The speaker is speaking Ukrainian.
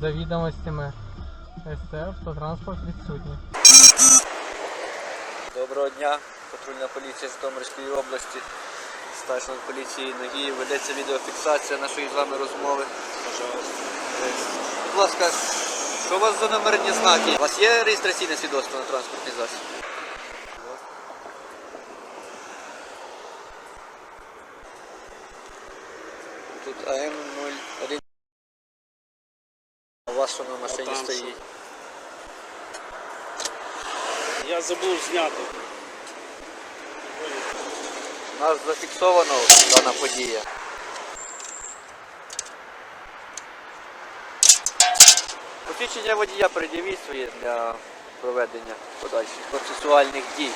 За відомостями СТ автотранспорт відсутній. Доброго дня, патрульна поліція Житомирської області, старший поліції Нагіїв. Ведеться відеофіксація нашої з вами розмови. Будь ласка, що у вас за номерні знаки? У вас є реєстраційне свідоцтво на транспортний засіб? Тут АМ-01. Вас що на машині там стоїть? Я забув зняти. У нас зафіксовано дана подія. Посвідчення водія пред'явіть своє для проведення подальших процесуальних дій.